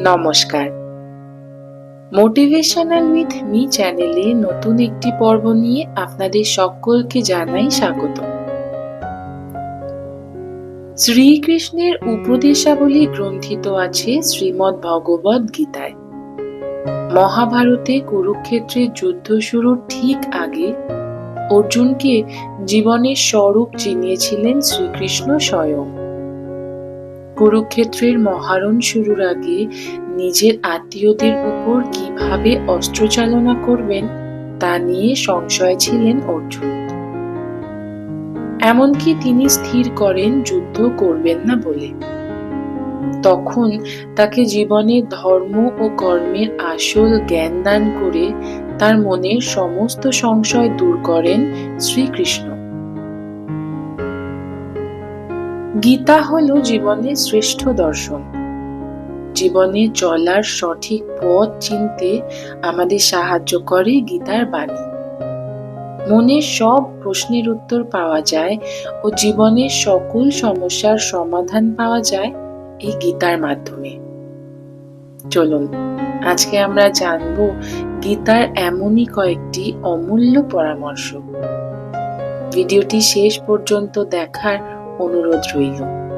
নমস্কার। Motivational with me চ্যানেলে নতুন একটি পর্ব নিয়ে আপনাদের সকলকে জানাই স্বাগত। শ্রীকৃষ্ণের উপদেশাবলী গ্রন্থিত আছে শ্রীমদ্ ভগবদ গীতায়। মহাভারতে কুরুক্ষেত্রের যুদ্ধ শুরুর ঠিক আগে অর্জুনকে জীবনের স্বরূপ চিনিয়েছিলেন শ্রীকৃষ্ণ স্বয়ং। কুরুক্ষেত্রের মহারণ শুরুর আগে নিজের আত্মীয়দের উপর কীভাবে অস্ত্র চালনা করবেন তা নিয়ে সংশয় ছিলেন অর্জুন। এমনকি তিনি স্থির করেন, যুদ্ধ করবেন না বলে। তখন তাকে জীবনের ধর্ম ও কর্মের আসল জ্ঞান দান করে তার মনের সমস্ত সংশয় দূর করেন শ্রীকৃষ্ণ। গীতা হল জীবনের শ্রেষ্ঠ দর্শন। জীবনে চলার সঠিক পথ চিনতে আমাদের সাহায্য করে গীতার বাণী। মনের সব প্রশ্নের উত্তর পাওয়া যায় ও জীবনের সকল সমস্যার সমাধান পাওয়া যায় এই গীতার মাধ্যমে। চলুন, আজকে আমরা জানব গীতার এমনই কয়েকটি অমূল্য পরামর্শ। ভিডিওটি শেষ পর্যন্ত দেখার অনুরোধ রইল।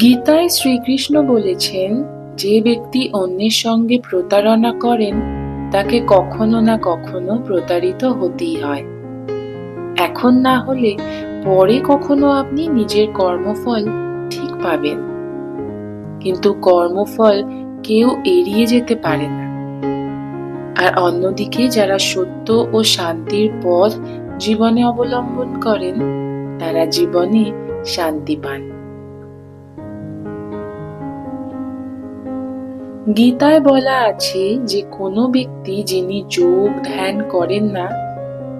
গীতায় শ্রীকৃষ্ণ বলেছেন, যে ব্যক্তি অন্যের সঙ্গে প্রতারণা করেন, তাকে কখনো না কখনো প্রতারিত হতেই হয়। এখন না হলে পরে কখনো আপনি নিজের কর্মফল ঠিক পাবেন। কিন্তু কর্মফল কেউ এড়িয়ে যেতে পারে না। আর অন্যদিকে যারা সত্য ও শান্তির পথ জীবনে অবলম্বন করেন তারা জীবনে শান্তি পান। গীতায় বলা আছে, যে কোনো ব্যক্তি যিনি যোগ ধ্যান করেন না,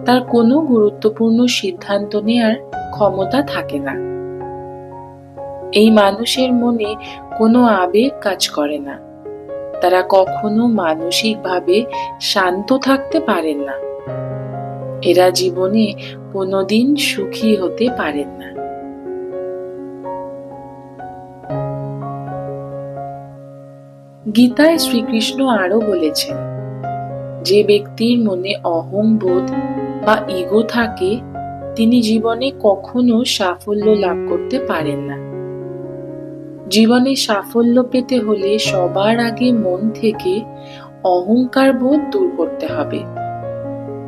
তার কোনো গুরুত্বপূর্ণ সিদ্ধান্ত নেয়ার ক্ষমতা থাকে না। এই মানুষের মনে কোনো আবেগ কাজ করে না। তারা কখনো মানসিকভাবে শান্ত থাকতে পারেন না। এরা জীবনে কোনোদিন সুখী হতে পারেন না। গীতায় শ্রীকৃষ্ণ আরও বলেছেন, যে ব্যক্তির মনে অহংবোধ বা ইগো থাকে, তিনি জীবনে কখনো সাফল্য লাভ করতে পারেন না। জীবনে সাফল্য পেতে হলে সবার আগে মন থেকে অহংকার বোধ দূর করতে হবে।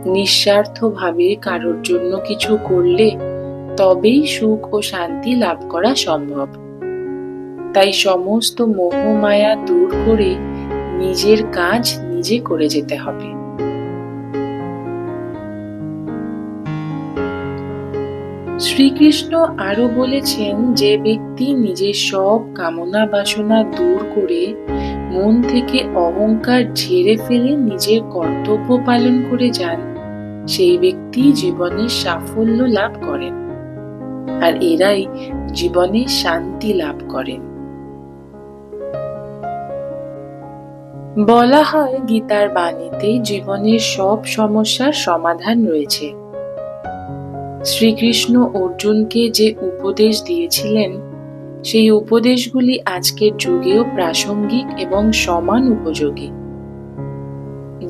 নিঃস্বার্থভাবে কারোর জন্য কিছু করলে তবেই সুখ ও শান্তি লাভ করা সম্ভব। তাই সমস্ত মোহমায়া দূর করে নিজের কাজ নিজে করে যেতে হবে। শ্রীকৃষ্ণ আরও বলেছেন যে ব্যক্তি নিজের সব কামনা বাসনা দূর করে মন থেকে অহংকার ঝেড়ে ফেলে নিজের কর্তব্য পালন করে যান সেই ব্যক্তি জীবনে সাফল্য লাভ করেন। আর এরাই জীবনে শান্তি লাভ করেন। বলা হয়, গীতার বাণীতে জীবনের সব সমস্যার সমাধান রয়েছে। শ্রীকৃষ্ণ অর্জুনকে যে উপদেশ দিয়েছিলেন, সেই উপদেশগুলি আজকের যুগেও প্রাসঙ্গিক এবং সমান উপযোগী।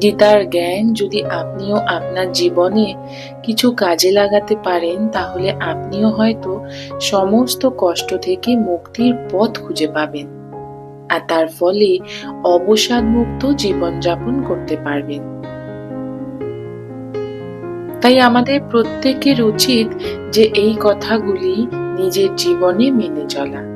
গীতার জ্ঞান যদি আপনিও আপনার জীবনে কিছু কাজে লাগাতে পারেন, তাহলে আপনিও হয়তো সমস্ত কষ্ট থেকে মুক্তির পথ খুঁজে পাবেন। আর তার ফলে অবসাদমুক্ত জীবনযাপন করতে পারবেন। তাই আমাদের প্রত্যেকের উচিত যে এই কথাগুলি নিজের জীবনে মেনে চলা।